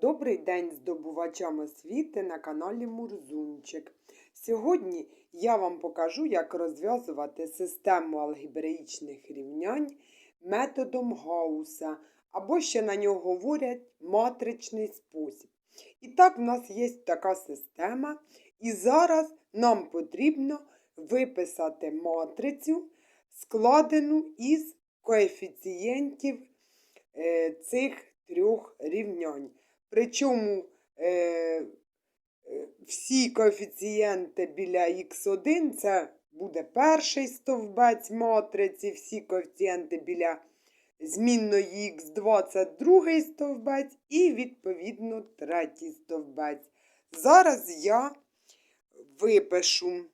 Добрий день здобувачам освіти на каналі Мурзунчик. Сьогодні я вам покажу, як розв'язувати систему алгебраїчних рівнянь методом Гауса, або ще на нього говорять матричний спосіб. І так, в нас є така система, і зараз нам потрібно виписати матрицю, складену із коефіцієнтів е, цих трьох рівнянь. Причому е, е, всі коефіцієнти біля х1 це буде перший стовбець матриці, всі коефіцієнти біля змінної х2 це другий стовбець і, відповідно, третій стовбець. Зараз я випишу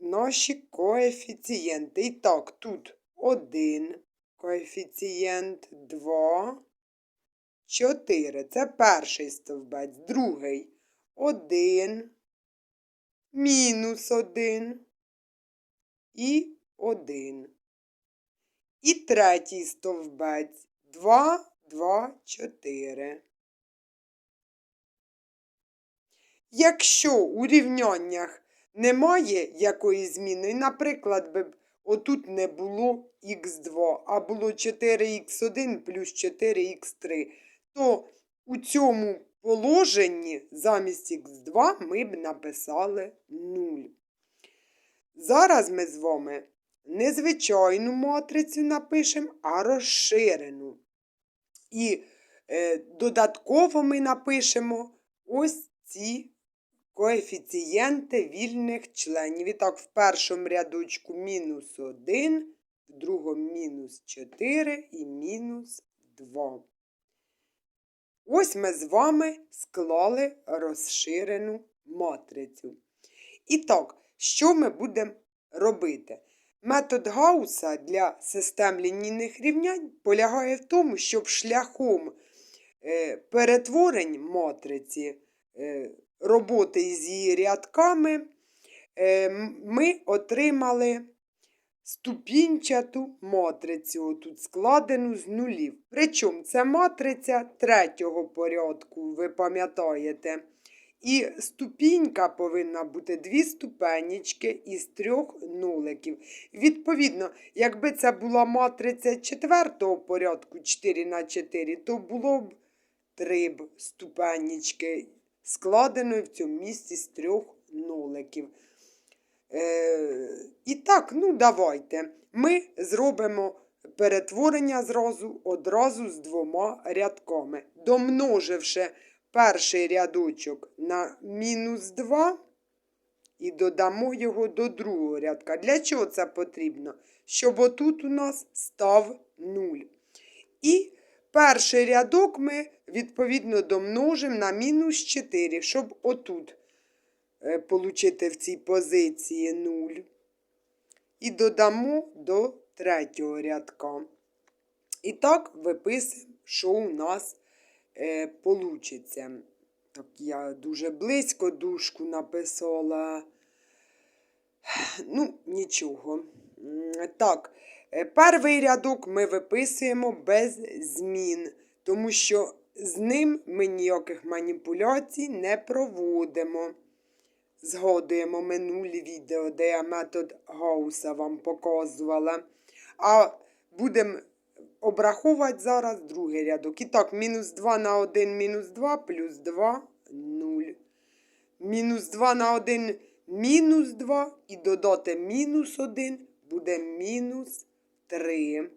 наші коефіцієнти. І так, тут 1 коефіцієнт, 2, 4. Це перший стовбець. Другий 1, мінус 1 і 1. І третій стовбець 2, 2, 4. Якщо у рівняннях немає якоїсь зміни, наприклад, би отут не було х2, а було 4х1 плюс 4х3, то у цьому положенні замість х2 ми б написали 0. Зараз ми з вами не звичайну матрицю напишемо, а розширену. І е, додатково ми напишемо ось ці коефіцієнти вільних членів. І так, в першому рядочку мінус 1, в другому мінус 4 і мінус 2. Ось ми з вами склали розширену матрицю. І так, що ми будемо робити? Метод Гауса для систем лінійних рівнянь полягає в тому, щоб шляхом е, перетворень матриці е, роботи з її рядками е, ми отримали ступінчату матрицю, тут складену з нулів. Причому це матриця третього порядку, ви пам'ятаєте. І ступінька повинна бути дві ступенечки із трьох нуликів. Відповідно, якби це була матриця четвертого порядку 4 на 4, то було б три б ступенечки, складеної в цьому місці з трьох нуликів. Е, І так, ну давайте. Ми зробимо перетворення зразу одразу з двома рядками. Домноживши перший рядочок на мінус 2 і додамо його до другого рядка. Для чого це потрібно? Щоб отут у нас став 0. І перший рядок ми, відповідно, домножимо на мінус 4, щоб отут получити в цій позиції 0. І додамо до третього рядка. І так виписуємо, що у нас е. Так, я дуже близько дужку написала. Ну, нічого. Так, е, перший рядок ми виписуємо без змін, тому що з ним ми ніяких маніпуляцій не проводимо. Згадуємо минулі відео, де я метод Гауса вам показувала. А будемо обраховувати зараз другий рядок. І так, мінус 2 на 1 мінус 2 плюс 2 0. Мінус 2 на 1 мінус 2 і додати мінус 1 буде мінус 3.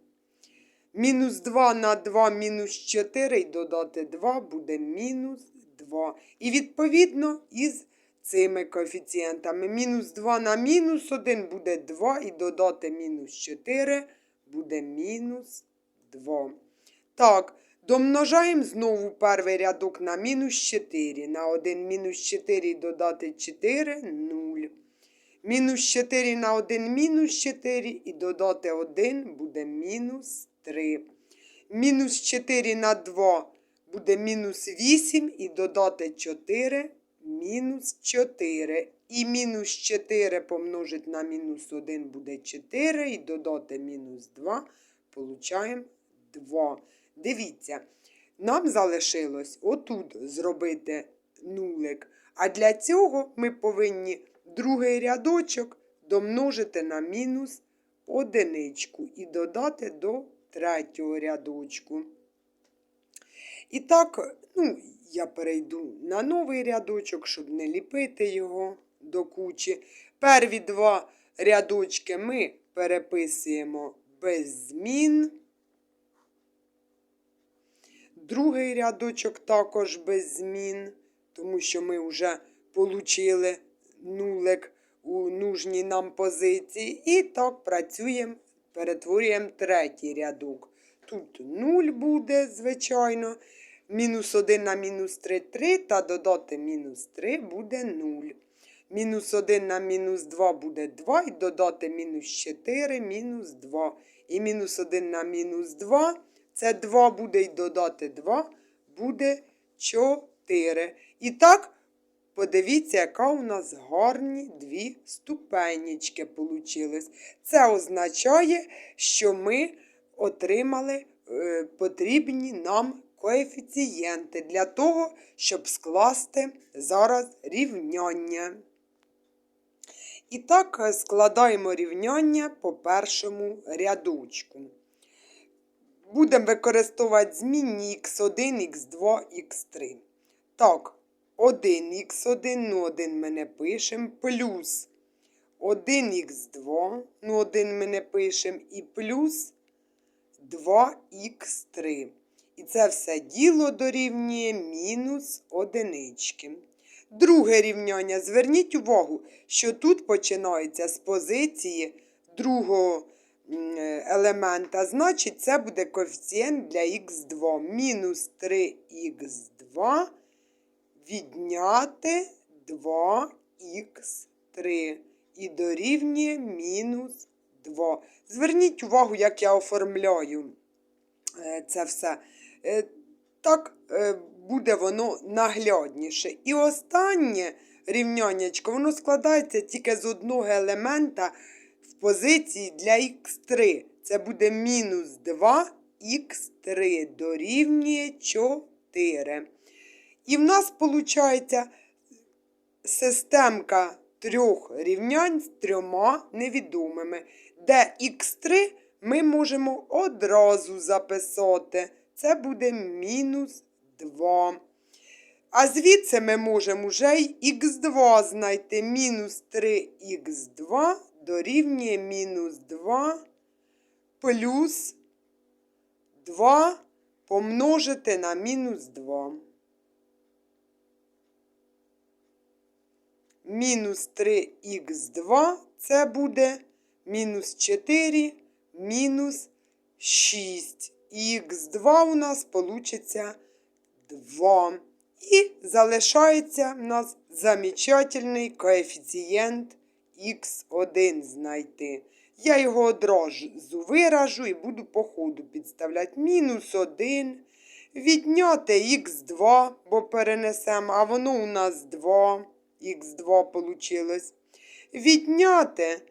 Мінус 2 на 2 мінус 4 і додати 2 буде мінус 2. І відповідно із цими коефіцієнтами. Мінус 2 на мінус 1 буде 2 і додати мінус 4 буде мінус 2. Так, домножаємо знову перший рядок на мінус 4. На 1 мінус 4 додати 4 0. Мінус 4 на 1 мінус 4 і додати 1 буде мінус 3. Мінус 4 на 2 буде мінус 8 і додати 4 мінус 4. І мінус 4 помножить на мінус 1 буде 4 і додати мінус 2 получаємо 2. Дивіться, нам залишилось отут зробити нулик. А для цього ми повинні другий рядочок домножити на мінус одиничку і додати до третього рядочку. І так, ну, я перейду на новий рядочок, щоб не ліпити його до кучі. Перві два рядочки ми переписуємо без змін. Другий рядочок також без змін, тому що ми вже отримали нулик у нужній нам позиції. І так працюємо, перетворюємо третій рядок. Тут 0 буде, звичайно. Мінус 1 на мінус 3 3, та додати мінус 3 буде 0. Мінус 1 на мінус 2 буде 2, і додати мінус 4, мінус 2. І мінус 1 на мінус 2, це 2 буде, і додати 2 буде 4. І так, подивіться, яка у нас гарні дві ступенечки получились. Це означає, що ми отримали е, потрібні нам коефіцієнти для того, щоб скласти зараз рівняння. І так е, складаємо рівняння по першому рядочку. Будемо використовувати змінні x1, x2, x3. Так, 1х1, ну 1 ми не пишемо, плюс 1х2, ну 1 ми не пишемо, і плюс 2х3. І це все діло дорівнює мінус одинички. Друге рівняння. Зверніть увагу, що тут починається з позиції другого елемента. Значить, це буде коефіцієнт для х2. Мінус 3х2 відняти 2х3. І дорівнює мінус 2. Зверніть увагу, як я оформляю е, це все. Е, Так е, буде воно наглядніше. І останнє рівняннячко, воно складається тільки з одного елемента в позиції для х3. Це буде мінус 2х3 дорівнює 4. І в нас виходить системка трьох рівнянь з трьома невідомими, де х3 ми можемо одразу записати. Це буде мінус 2. А звідси ми можемо вже й х2 знайти. Мінус 3х2 дорівнює мінус 2 плюс 2 помножити на мінус 2. Мінус 3х2 це буде мінус 4, мінус 6. І х2 у нас получиться 2. І залишається в нас замечательний коефіцієнт х1 знайти. Я його одразу виражу і буду по ходу підставляти. Мінус 1. Відняти х2, бо перенесемо, а воно у нас 2. Х2 получилось. Відняти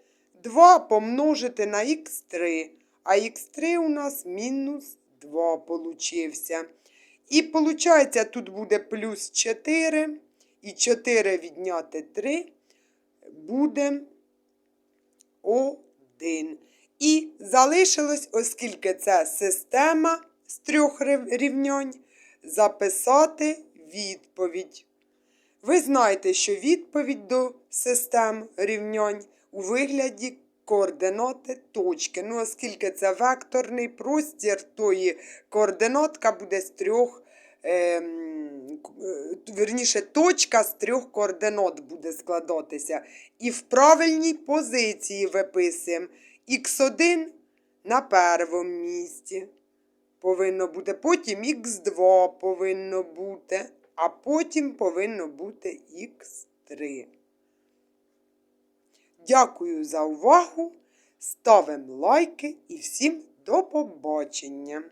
2 помножити на х3. А х3 у нас мінус 2 получився. І виходить, тут буде плюс 4. І 4 відняти 3 буде 1. І залишилось, оскільки це система з трьох рівнянь, записати відповідь. Ви знаєте, що відповідь до систем рівнянь у вигляді координати точки. Ну, оскільки це векторний простір, то і координатка буде з трьох, е, вірніше, точка з трьох координат буде складатися. І в правильній позиції виписуємо х1 на першому місці. Повинно бути, потім х2 повинно бути, а потім повинно бути х3. Дякую за увагу. Ставимо лайки і всім до побачення!